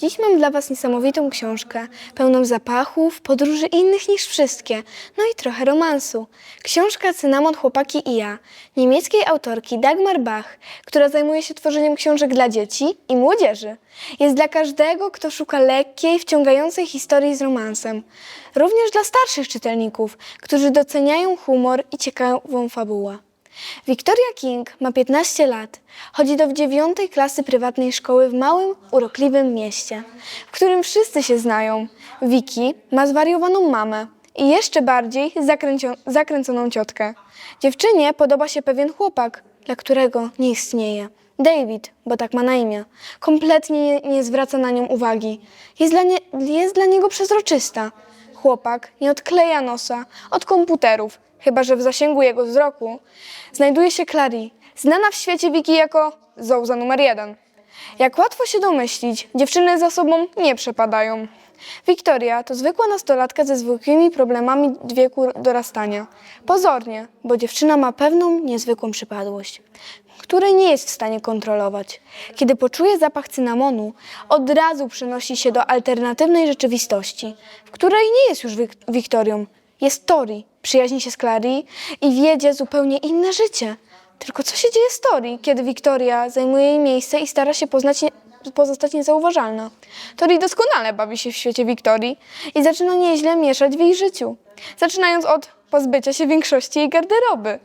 Dziś mam dla Was niesamowitą książkę, pełną zapachów, podróży innych niż wszystkie, no i trochę romansu. Książka Cynamon, Chłopaki i ja, niemieckiej autorki Dagmar Bach, która zajmuje się tworzeniem książek dla dzieci i młodzieży. Jest dla każdego, kto szuka lekkiej, wciągającej historii z romansem. Również dla starszych czytelników, którzy doceniają humor i ciekawą fabułę. Victoria King ma 15 lat. Chodzi do dziewiątej klasy prywatnej szkoły w małym, urokliwym mieście, w którym wszyscy się znają. Vicky ma zwariowaną mamę i jeszcze bardziej zakręconą ciotkę. Dziewczynie podoba się pewien chłopak, dla którego nie istnieje. David, bo tak ma na imię, kompletnie nie, nie zwraca na nią uwagi. Jest dla, nie, jest dla niego przezroczysta. Chłopak nie odkleja nosa od komputerów, chyba że w zasięgu jego wzroku znajduje się Clary, znana w świecie Wiki jako Zouza numer jeden. Jak łatwo się domyślić, dziewczyny za sobą nie przepadają. Wiktoria to zwykła nastolatka ze zwykłymi problemami wieku dorastania. Pozornie, bo dziewczyna ma pewną niezwykłą przypadłość, której nie jest w stanie kontrolować. Kiedy poczuje zapach cynamonu, od razu przenosi się do alternatywnej rzeczywistości, w której nie jest już Wik- Wiktorią, jest Tori, przyjaźni się z Clary i wiedzie zupełnie inne życie. Tylko co się dzieje z Tori, kiedy Wiktoria zajmuje jej miejsce i stara się poznać nie, pozostać niezauważalna? Tori doskonale bawi się w świecie Wiktorii i zaczyna nieźle mieszać w jej życiu. Zaczynając od pozbycia się większości jej garderoby.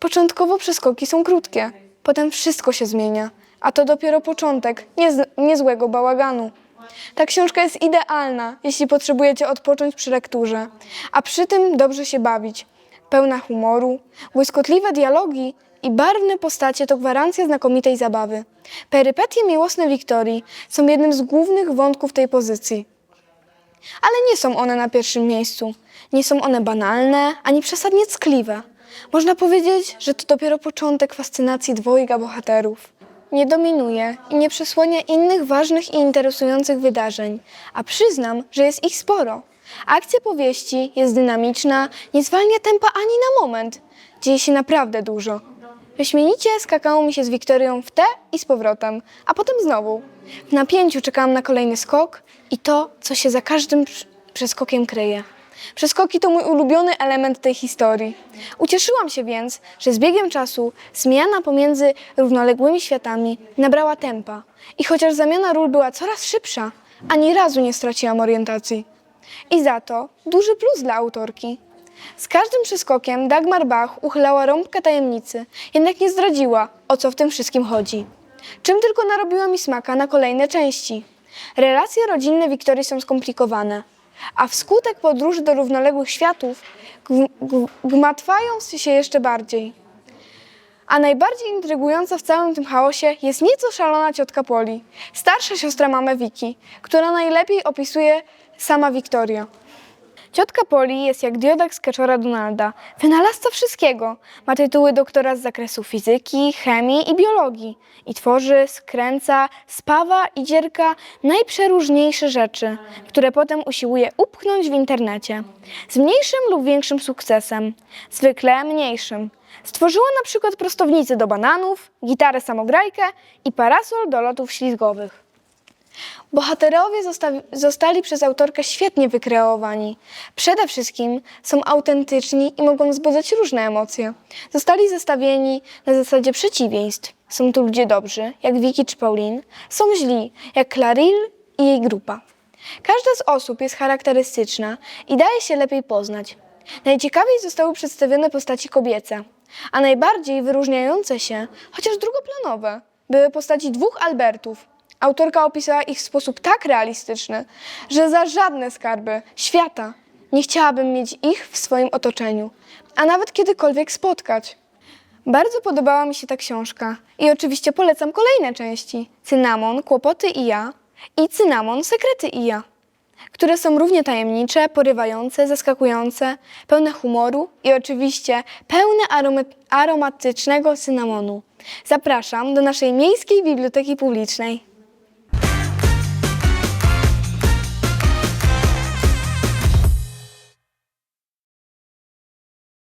Początkowo przeskoki są krótkie, potem wszystko się zmienia, a to dopiero początek niez, niezłego bałaganu. Ta książka jest idealna, jeśli potrzebujecie odpocząć przy lekturze, a przy tym dobrze się bawić. Pełna humoru, błyskotliwe dialogi i barwne postacie to gwarancja znakomitej zabawy. Perypetie miłosne Wiktorii są jednym z głównych wątków tej pozycji. Ale nie są one na pierwszym miejscu. Nie są one banalne ani przesadnie ckliwe. Można powiedzieć, że to dopiero początek fascynacji dwojga bohaterów. Nie dominuje i nie przesłania innych ważnych i interesujących wydarzeń, a przyznam, że jest ich sporo. Akcja powieści jest dynamiczna, nie zwalnia tempa ani na moment. Dzieje się naprawdę dużo. Wyśmienicie skakało mi się z Wiktorią w te i z powrotem, a potem znowu. W napięciu czekałam na kolejny skok i to, co się za każdym przeskokiem kryje. Przeskoki to mój ulubiony element tej historii. Ucieszyłam się więc, że z biegiem czasu zmiana pomiędzy równoległymi światami nabrała tempa i chociaż zamiana ról była coraz szybsza, ani razu nie straciłam orientacji. I za to duży plus dla autorki. Z każdym przeskokiem Dagmar Bach uchylała rąbkę tajemnicy, jednak nie zdradziła, o co w tym wszystkim chodzi. Czym tylko narobiła mi smaka na kolejne części. Relacje rodzinne Wiktorii są skomplikowane, a wskutek podróży do równoległych światów gmatwają się jeszcze bardziej. A najbardziej intrygująca w całym tym chaosie jest nieco szalona ciotka Poli, starsza siostra mamy Wiki, która najlepiej opisuje sama Wiktoria. Ciotka Poli jest jak diodak z kaczora Donalda, wynalazca wszystkiego. Ma tytuły doktora z zakresu fizyki, chemii i biologii. I tworzy, skręca, spawa i dzierka najprzeróżniejsze rzeczy, które potem usiłuje upchnąć w internecie. Z mniejszym lub większym sukcesem, zwykle mniejszym. Stworzyła na przykład prostownicę do bananów, gitarę samograjkę i parasol do lotów ślizgowych. Bohaterowie zosta- zostali przez autorkę świetnie wykreowani. Przede wszystkim są autentyczni i mogą wzbudzać różne emocje. Zostali zestawieni na zasadzie przeciwieństw. Są tu ludzie dobrzy, jak Vicky czy Pauline, są źli, jak Claril i jej grupa. Każda z osób jest charakterystyczna i daje się lepiej poznać. Najciekawiej zostały przedstawione postaci kobiece, a najbardziej wyróżniające się, chociaż drugoplanowe, były postaci dwóch Albertów. Autorka opisała ich w sposób tak realistyczny, że za żadne skarby świata nie chciałabym mieć ich w swoim otoczeniu, a nawet kiedykolwiek spotkać. Bardzo podobała mi się ta książka i oczywiście polecam kolejne części: Cynamon, Kłopoty i ja i Cynamon, Sekrety i ja, które są równie tajemnicze, porywające, zaskakujące, pełne humoru i oczywiście pełne aromatycznego cynamonu. Zapraszam do naszej miejskiej biblioteki publicznej.